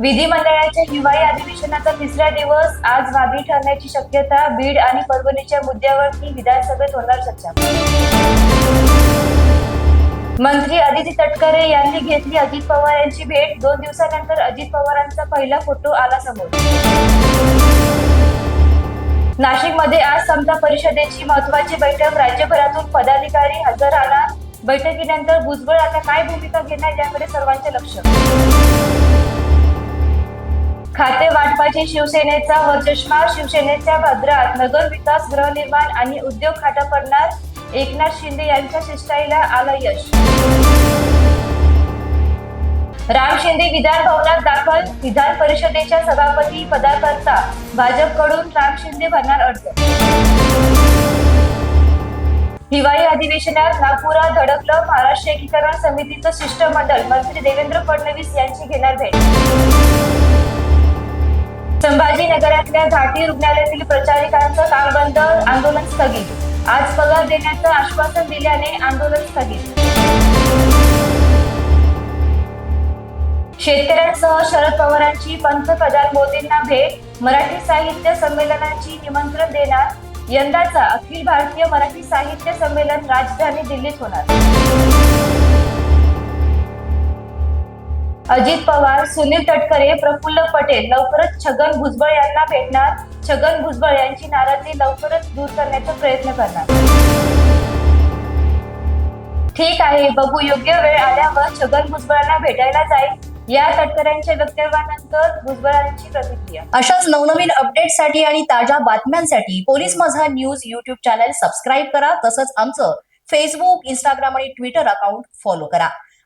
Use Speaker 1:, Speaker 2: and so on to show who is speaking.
Speaker 1: विधिमंडळाच्या हिवाळी अधिवेशनाचा तिसरा दिवस आज वादी ठरण्याची शक्यता बीड आणि परभणीच्या मुद्द्यावरती विधानसभेत होणार चर्चा. मंत्री अदिती तटकरे यांनी घेतली अजित पवार यांची भेट. दोन दिवसानंतर अजित पवारांचा पहिला फोटो आला समोर. नाशिकमध्ये आज समता परिषदेची महत्वाची बैठक. राज्यभरातून पदाधिकारी हजर आला बैठकीनंतर भुजबळ आता काय भूमिका घेणार याकडे सर्वांचे लक्ष. खाते वाटपाची शिवसेनेचा वरचष्मा शिवसेनेच्या भद्रात नगर विकास गृहनिर्माण आणि उद्योग खातं पडणार. एकनाथ शिंदे यांच्या शिष्टाईला आलं यश. राम शिंदे विधान भवनात दाखल विधान परिषदेच्या सभापती पदाकरता भाजपकडून राम शिंदे भरणार अर्ज. हिवाळी अधिवेशनात नागपुरात धडकलं महाराष्ट्र एकीकरण समितीचं शिष्टमंडळ. मंत्री देवेंद्र फडणवीस यांची घेणार भेट. संभाजीनगरातल्या घाटी रुग्णालयातील प्रचारिकांचं काम बंद आंदोलन स्थगित. आज पगार देण्याचं आश्वासन दिल्याने आंदोलन स्थगित. शेतकऱ्यांसह शरद पवारांची पंतप्रधान मोदींना भेट मराठी साहित्य संमेलनाची निमंत्रण देणार. यंदाचा अखिल भारतीय मराठी साहित्य संमेलन राजधानी दिल्लीत होणार. अजित पवार सुनील तटकरे प्रफुल्ल पटेल लवकरच छगन भुजबळ यांना भेटणार. छगन भुजबळ यांची नाराजी लवकरच दूर करण्याचा प्रयत्न करणार. ठीक आहे बघू योग्य वेळ आल्यावर छगन भुजबळांना भेटायला जाईल. या तटकऱ्यांच्या वक्तव्यानंतर भुजबळांची प्रतिक्रिया.
Speaker 2: अशाच नवनवीन अपडेटसाठी आणि ताज्या बातम्यांसाठी पोलीस माझा न्यूज युट्यूब चॅनल सबस्क्राईब करा. तसंच आमचं फेसबुक इंस्टाग्राम आणि ट्विटर अकाउंट फॉलो करा.